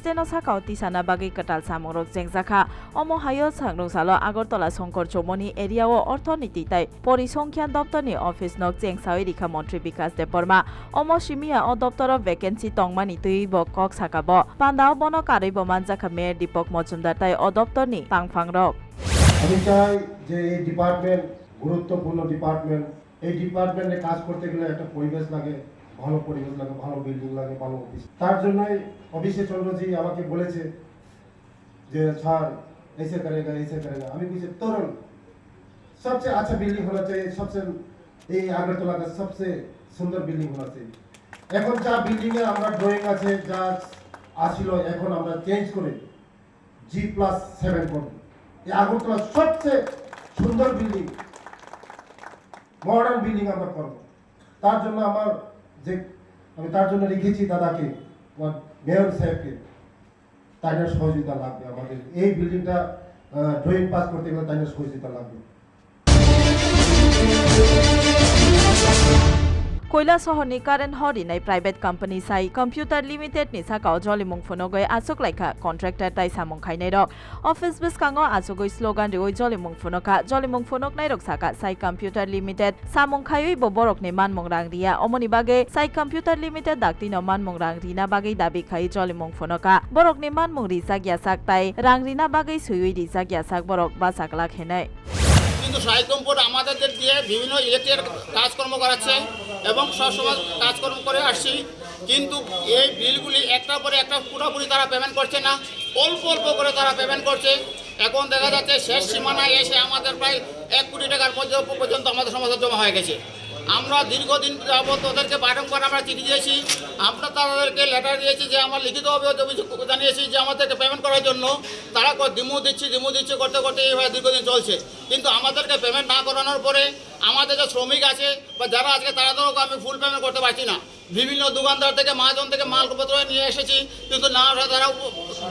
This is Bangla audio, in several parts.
হাস্তেনো সাকাও তিসানা বাগি কাটাল সামরক জেংজাখা অমো হাইও সাংরংসালো আগরতলা শঙ্কর চৌমনি এরিয়াও অর্থনীতি তাই পরিসংখ্যান দপ্তরনি অফিস নক জেংসাওই রিখা মন্ত্রী বিকাশ দেববর্মা অমো সিমিয়া অ দপ্তর ভেকেন্সি টংমানি তুইব কক সাকাব পান্দাও বন কারৈব মানজাখা মেয়র দীপক মজুমদার তাই অ দপ্তরনি তাংফাং রক আমি চাই যে এই ডিপার্টমেন্ট গুরুত্বপূর্ণ ডিপার্টমেন্ট এই ডিপার্টমেন্টে কাজ করতে গেলে একটা পরিবেশ লাগে। ভালো পরিবেশ লাগে ভালো বিল্ডিং লাগে ভালো অফিস তার জন্যই অভিষেক চন্দ্রজি আমাকে বলেছে যে স্যার ऐसे करेगा ऐसे करेगा আমি বলছি তরুণ सबसे अच्छा बिल्डिंग होना चाहिए सबसे এই আগরতলা का सबसे সুন্দর বিল্ডিং होना चाहिए এখন যা বিল্ডিং এর আমরা ড্রয়িং আছে যা আসিল এখন আমরা চেঞ্জ করে জি প্লাস সেভেন করব এই আগরতলার সবচেয়ে সুন্দর বিল্ডিং মডার্ন বিল্ডিং আমরা করব তার জন্য আমার যে আমি তার জন্য লিখেছি দাদাকে মেয়র সাহেবকে। তাইনার সহযোগিতা লাগবে আমাদের। এই বিল্ডিংটা ড্রয়িং পাস করতে গেলে তাইনার সহযোগিতা লাগবে। কৈলাসহ নিকারেন হরি নাই প্রাইভেট কোম্পানি সাই কম্পিউটার লিমিটেড নি সাকাও জলিমুং ফুনগৈ আসুক লাইখা কন্ট্রাক্টর তাই সামং খাইনাই রক অফিস বিসকাঙ্গো আসুগৈ স্লোগান রিগৈ জলিমুং ফুনকা জলিমুং ফুনক নাই রক সাকা সাই কম্পিউটার লিমিটেড সামং খাইই ববরক নি মানমং রাং রিয়া অমনি বাগে সাই কম্পিউটার লিমিটেড ডাকতিন মানমং রাং রিনা বাগে দাবি খাই জলিমুং ফুনকা। বরক নি মানমং রিসাক ইয়াসাক তাই রাং রিনা বাগে সুইই রিসাক ইয়াসাক বরক বা সাকলা খেনাই কিন্তু সাহিত্য আমাদের দিয়ে বিভিন্ন ইলেকট্রিক কাজকর্ম করাচ্ছে এবং সবসময় কাজকর্ম করে আসছি। কিন্তু এই বিলগুলি একটার পরে একটা পুরোপুরি তারা পেমেন্ট করছে না। অল্প অল্প করে তারা পেমেন্ট করছে। এখন দেখা যাচ্ছে শেষ সীমানায় এসে আমাদের প্রায় এক কোটি টাকার মধ্যে পর্যন্ত আমাদের সমস্যা জমা হয়ে গেছে। আমরা দীর্ঘদিন যাবত ওদেরকে বারংবার আমরা চিঠি দিয়েছি। আমরা তাদেরকে লেটার দিয়েছি যে আমার লিখিতভাবে অভিযোগ জানিয়েছি যে আমাদেরকে পেমেন্ট করার জন্য। তারা দিমু দিচ্ছি দিমু দিচ্ছি, করতে করতে এইভাবে দীর্ঘদিন চলছে। কিন্তু আমাদেরকে পেমেন্ট না করানোর পরে আমাদের যে শ্রমিক আছে বা যারা আজকে তাদেরও আমি ফুল পেমেন্ট করতে পারছি না। বিভিন্ন দোকানদার থেকে, মহাজন থেকে মালপত্র নিয়ে এসেছি, কিন্তু না তারা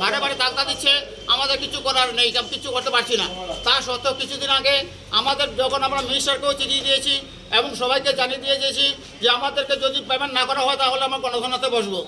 বারে বারে টাকা দিচ্ছে, আমাদের কিছু করার নেই আমি কিছু করতে পারছি না। তা সত্ত্বেও কিছুদিন আগে আমাদের যখন আমরা মিনিস্টারকেও চিঠি দিয়েছি এবং সবাইকে জানিয়ে দিয়ে দিয়েছি যে আমাদেরকে যদি পেমেন্ট না করা হয় তাহলে আমরা গণঘনাতে বসবো।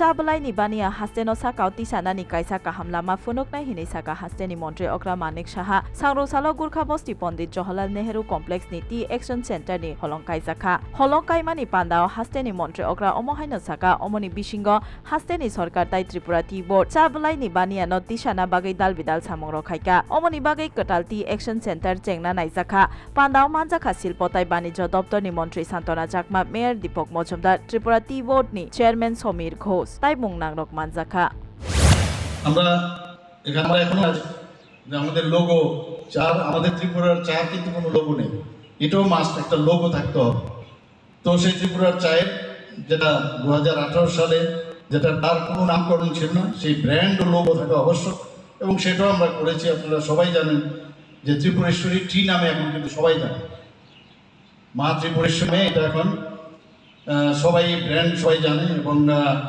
চাবলাইনি বানিয়া হাস্তেনো সাকাও তিসানানি কাইসা কাহাম লামা ফুনুকনাই হিনি সাকা হাস্তেনি মন্ত্রী অগ্রা মানিক সাহা সাংরোসালো গুর্খা বস্তি পণ্ডিত জওহরলাল নেহেরু কমপ্লেক্স নি টি একশন সেন্টার নি হলংকাই জাখা হলংকাইমানি পান্দাও হাস্তেনি মন্ত্রী অগ্রা অমহাইন সাকা অমনি বিশিঙ্গ হাস্তেনি সরকার তাই ত্রিপুরা টি বোর্ড চাবলাইনি বানিয়া ন তিসানা বাগৈ দাল বিদাল সামং রখাইকা অমনি বাগৈ কটাল টি একশন সেন্টার চেংনা নাইজাখা পান্দাও মানজাখা শিল্প তাই বাণিজ্য দপ্তরনি মন্ত্রী Santana Chakma mayor Dipak Majumdar Tripura tea board নি চেয়ারম্যান সমীর ঘোষ তাই মুংনাং রক মানজাখা আমরা আমরা এখনও যে আমাদের লোগো চার, আমাদের ত্রিপুরার চার কিন্তু কোনো লোগো নেই। এটাও মাস্ট একটা লোগো থাকতে হবে। তো সেই ত্রিপুরার চায়ের যেটা দু হাজার আঠারো সালে যেটা তার কোনো নামকরণ ছিল না, সেই ব্র্যান্ড লোগো থাকা আবশ্যক এবং সেটাও আমরা করেছি, আপনারা সবাই জানেন যে ত্রিপুরেশ্বরী টি নামে এখন কিন্তু সবাই জানে। মা ত্রিপুরেশ্বরী এটা এখন সবাই ব্র্যান্ড সবাই জানে এবং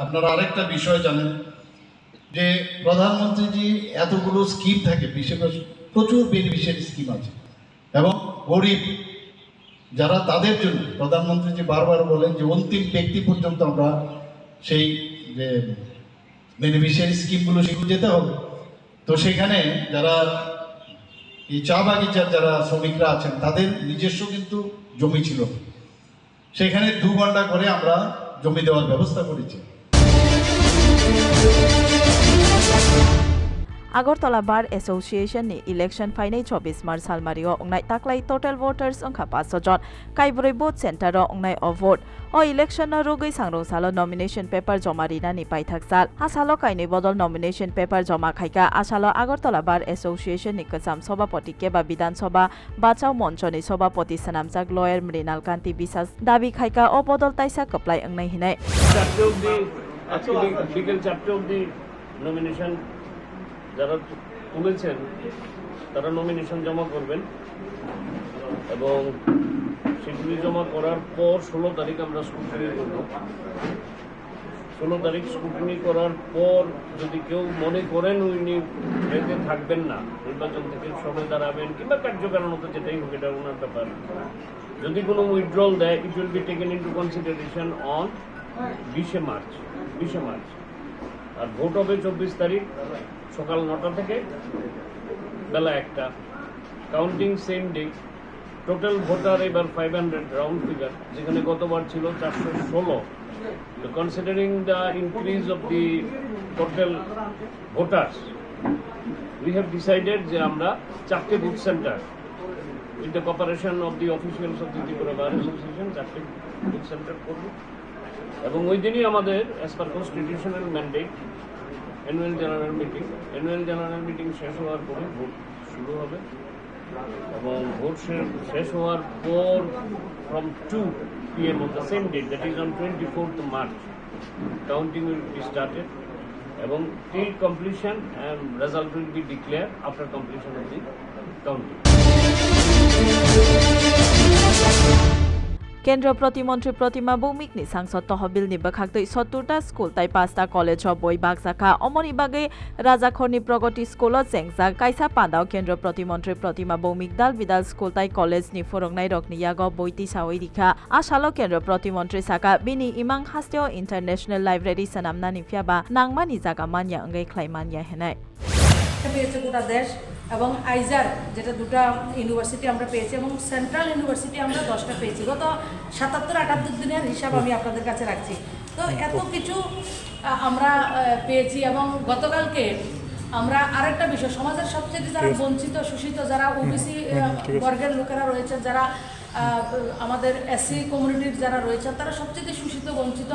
আপনারা আরেকটা বিষয় জানেন যে প্রধানমন্ত্রীজি এতগুলো স্কিম থাকে, বিশেষ প্রচুর বেনিফিশিয়ারি স্কিম আছে এবং গরিব, যারা তাদের জন্য, প্রধানমন্ত্রীজি বারবার বলেন যে অন্তিম ব্যক্তি পর্যন্ত আমরা সেই যে বেনিফিশিয়ারি স্কিমগুলো সেগুলো যেতে হবে তো সেখানে যারা এই চা বাগিচার যারা শ্রমিকরা আছেন, তাদের নিজস্ব কিন্তু জমি ছিল। সেখানে দু ঘণ্টা করে আমরা জমি দেওয়ার ব্যবস্থা করেছি। Agartala bar association ni election ফাইনাই 24 March সালমারিও অংনাই তাকলাই টোটাল ভোটার্স অংখা 500 জন কাইবरै ভোট সেন্টার অংনাই অ ভোট অ ইলেকশন না রুগৈ সাংরং সালো নমিনেশন পেপার জমা রিনা নি পাইথাক সাল আসালো কাইনি বদল নমিনেশন পেপার জমা খাইকা আসালো আগরতলা বার এসোসিয়েশন ni কসাম সভাপতি কেবা বিধানসভা বাচাও মঞ্চনি সভাপতি সানামজাক লয়ার মৃণাল কান্তি বিশ্বাস দাবি খাইকা অ বদল তাইসা কপ্লাই অংনাই হিনাই নমিনেশন যারা তুলেছেন, তারা নমিনেশন জমা করবেন এবং সেগুলি জমা করার পর ষোলো তারিখ আমরা স্ক্রুটিনি করব। ষোলো তারিখ স্ক্রুটিনি করার পর যদি কেউ মনে করেন উনি রেখে থাকবেন না, নির্বাচন থেকে সরে দাঁড়াবেন কিংবা কার্যকারণ মতো যেটাই হোক, এটা ওনার ব্যাপার। যদি কোনো উইথড্রল দেয় it will be taken into consideration on বিশে মার্চ বিশে মার্চ। আর ভোট হবে চব্বিশ তারিখ সকাল নটা থেকে বেলা একটা। Counting same day total voter এবার ফাইভ হান্ড্রেড রাউন্ড ফিগার যেখানে গতবার ছিল চারশো ষোলো। Considering the increase of the total voters we have decided যে আমরা চারটে booth centre with the cooperation of the officials of the Tripura bar association চারটে বুথ সেন্টার করব। এবং ওই দিনই আমাদের as per constitutional mandate annual general meeting annual general meeting শেষ হওয়ার পরে ভোট শুরু হবে। এবং ভোট শেষ হওয়ার পর from two PM on the same date that is on twenty fourth March counting will be started এবং till completion and result will be declare after completion of the counting কেন্দ্রীয় প্রতিমন্ত্রী প্রতিমা ভৌমিকনি সাংসদ তহবিলনি বখাকতৈ সত্তরটা স্কুল, তাই পাঁচটা কলেজ বই বাগজাখা অমনি বাগে রাজাখরনি প্রগতি স্কুল চেংজাক কাইসা পান্দাও কেন্দ্রীয় প্রতিমন্ত্রী প্রতিমা ভৌমিক দাল, বিদাল স্কুল, তাই কলেজনি ফরংনাই রকনি ইয়াগ বইতি সাওই রিখা আসালো কেন্দ্রীয় প্রতিমন্ত্রী সাকা বিনি ইমাং হাস্তেও ইন্টারন্যাশনাল লাইব্রেরি সানামনানি ফিয়াবা নাংমানি জাগা মানিয়া অঙ্গাই খ্লাইমানিয়া দেশ এবং আইজার যেটা দুটা ইউনিভার্সিটি আমরা পেয়েছি এবং সেন্ট্রাল ইউনিভার্সিটি আমরা দশটা পেয়েছি। গত সাতাত্তর আটাত্তর দিনের হিসাব আমি আপনাদের কাছে রাখছি। তো এত কিছু আমরা পেয়েছি এবং গতকালকে আমরা আরেকটা বিষয় সমাজের সবচেয়ে যারা বঞ্চিত শোষিত যারা ওবিসি বর্গের লোকেরা রয়েছে যারা আমাদের এসসি কমিউনিটির যারা রয়েছেন তারা সবচেয়ে শোষিত বঞ্চিত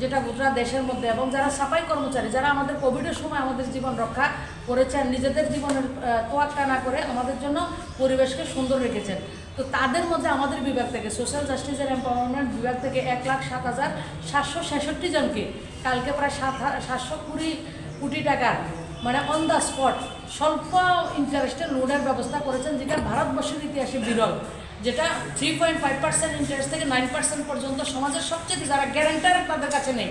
যেটা গোটা দেশের মধ্যে এবং যারা সাফাই কর্মচারী যারা আমাদের কোভিডের সময় আমাদের জীবন রক্ষা করেছেন, নিজেদের জীবনের তোয়াক্কা না করে আমাদের জন্য পরিবেশকে সুন্দর রেখেছেন। তো তাদের মধ্যে আমাদের বিভাগ থেকে সোশ্যাল জাস্টিস অ্যান্ড এম্পাওয়ারমেন্ট বিভাগ থেকে এক লাখ সাত হাজার সাতশো ছেষট্টি জনকে কালকে প্রায় সাত সাতশো কুড়ি কোটি টাকার মানে অন দ্য স্পট স্বল্প ইন্টারেস্টের লোনের ব্যবস্থা করেছেন, যেটা ভারতবর্ষের ইতিহাসে বিরল। যেটা three point five percent interest থেকে নাইন পার্সেন্ট পর্যন্ত সমাজের সবচেয়ে যারা গ্যারেন্টার তাদের কাছে নেই।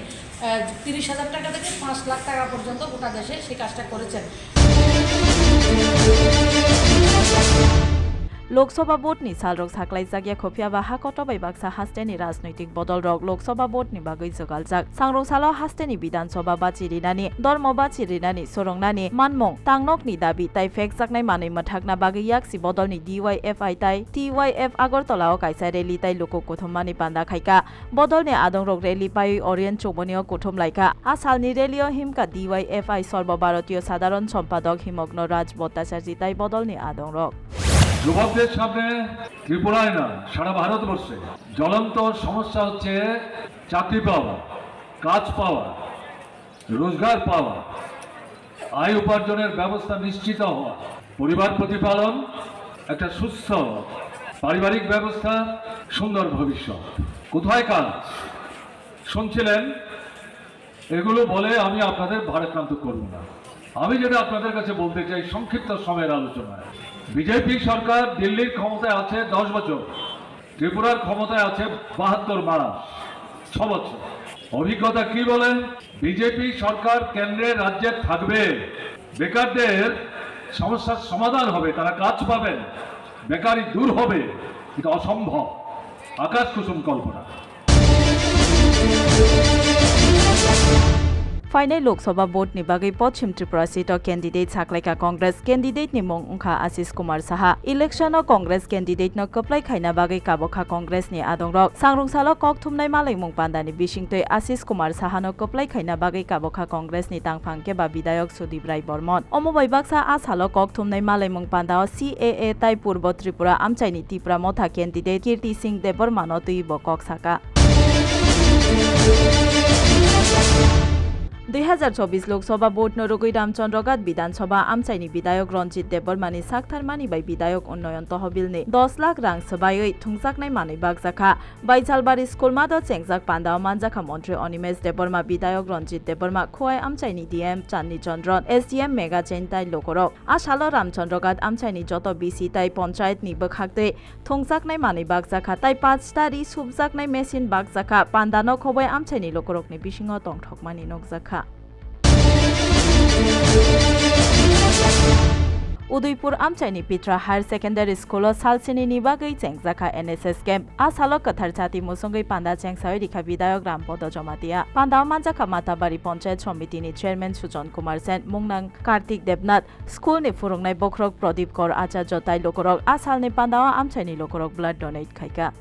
তিরিশ হাজার টাকা থেকে পাঁচ লাখ টাকা পর্যন্ত গোটা দেশে সেই কাজটা করেছেন। লোকসভা ভোটনি সালরক সাকলাই জাগিয়া খফিয়াবা হাকত বাইবাকসা হাস্তেনি রাজনৈতিক বদল রক লোকসভা ভোটনি বাগৈ জগালজাক সাংরং সালো হাস্তেনি বিধানসভা বাচি রিনানি ধর্ম বাচি রিনানি সরংনানি মানমং তাংনকনি দাবি তাই ফেক জাকনাই মাनै মথাকনা বাগৈ ইয়াকসি বদলনি ডিওয়াইএফআই তাই টিওয়াইএফ আগরতলাও কাইসা রেলি তাই লোক কথমমানি পান্দা খাইকা বদলনি আদং রক রেলি পাই অরিয়েন্ট চৌমনিও কথম লাইকা আসালনি রেলিও হিমকা ডিওয়াইএফআই সর্বভারতীয় সাধারণ সম্পাদক হিমগ্ন রাজ ভট্টাচার্য তাই বদলনি আদং রক যুবকদের সামনে ত্রিপুরায় না সারা ভারতবর্ষে। জ্বলন্ত সমস্যা হচ্ছে চাকরি পাওয়া, কাজ পাওয়া, রোজগার পাওয়া, আয় উপার্জনের ব্যবস্থা নিশ্চিত হওয়া, পরিবার প্রতিপালন, একটা সুস্থ পারিবারিক ব্যবস্থা, সুন্দর ভবিষ্যৎ। কোথায় কাজ? শুনছিলেন? এগুলো বলে আমি আপনাদের ভারাক্রান্ত করব না। আমি যেটা আপনাদের কাছে বলতে চাই, সংক্ষিপ্ত সময়ের আলোচনায়। বিজেপি সরকার দিল্লির ক্ষমতায় আছে দশ বছর, ত্রিপুরার ক্ষমতায় আছে বাহাত্তর মাস ছ বছর। অভিজ্ঞতা কি বলেন? বিজেপি সরকার কেন্দ্রে রাজ্যে থাকবে। বেকারদের সমস্যার সমাধান হবে, তারা কাজ পাবেন। বেকারি দূর হবে, এটা অসম্ভব। আকাশ কুসুম কল্পনা। फाइनै लोकसभा बोर्डनि बागै पश्चिम त्रिपुरा सिट क्यान्डिडेट साक्लाइका कङ्ग्रेस क्यान्डिडेट नि मङ उखा Ashish Kumar Saha election Congress candidate न कप्लाइ खाइना बागै काबखा कङ्ग्रेस नि आदङ रक सांरुङसाल कक थुमनाय मालाय मुं पान्दानि बिसिंतै आशिष कुमार साहा न कप्लाइ खाइना बागै काबखा कङ्ग्रेस नि तांफाङ केबा विधायक सुदीप राय बर्मन अमबाइ बाक्सा आसाल कक थुमनाय मालाय मुं पान्दा सिएए ताइ पूर्व त्रिपुरा आमचाइनि तिप्रा मथा क्यान्डिडेट कीर्ति सिंह देवर्मान तुई बकक साका দুই হাজার চব্বিশ লোকসভা ভোট নরগুই রামচন্দ্রগাত বিধানসভা, আমচাইনি বিধায়ক রঞ্জিত দেববর্মানি সাকথার মানিবাই বিধায়ক উন্নয়ন তহবিলনি দশ লাখ রাং সবাই থুংসাকনাই মানি বাগজাখা বাইচালবাড়ি স্কুলমা দ চেংজাক পান্দাও মানজাখা মন্ত্রী অনিমেষ দেববর্মা, বিধায়ক রঞ্জিত দেববর্মা, খোয়াই আমচাইনি ডিএম চান্নি চন্দ্রন, এসডিএম মেগা চেন তাই লোকরক। আসাল রামচন্দ্রগাত আমচাইনি যত বিসি তাই পঞ্চায়েত নি বখাকতে থুংসাকনাই মানি বাগজাখা তাই পাঁচটা রি সুবজাকনাই মেশিন বাগজাখা পান্দানো খবাই আমচাইনি লোকরকনি বিসিং তংঠকমানি নকজাখা उदयपुर आमचाइनि पित्रा हायर सेकेन्डारि स्कुल सालसिनी बागै चेंगजाखा एनएसएस कैम्प आ सालो कथार छाती मुसुंगै पान्दा चेंगसाय रिखा विधायक रामपद जमातिया पान्दा मानजाखा माताबारी पञ्चायत समितिनि चेयरम्यान सुजन कुमार सेन मुंनां कार्तिक देबनाथ स्कुलनि फुरुंनाय बख्रक प्रदीप कर आचार्य ताइ लोकरक आ सालनि पान्दाव आमचाइनि लोकरक ब्लाड डोनेट खाइका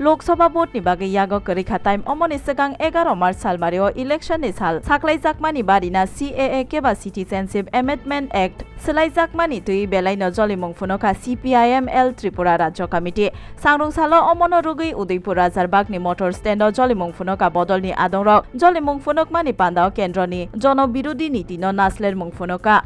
लोकसभा भोटनि बागै याग करिखा टाइम अमनि सिगां एगार मार्च सालमारियाव इलेक्सननि साल साख्लायजाकमानि बारिना सिएए केबा सिटिजेनशिप एमेन्डमेन्ट एक्ट सोलायजाकमानि तुइ बेलायनो जलिमुं फुनका सिपिआइएम एल त्रिपुरा राज्य कमिटि सांरुं साल अमन रुगै उदयपुर राजारबागनि मटर स्टेन्ड जलिमुं फुनका बदलनि आदंर जलिमुं फुनकमानि पान्दाव केन्द्रनि जनबिरोधी नीतिनो नासलेर मुं फुनका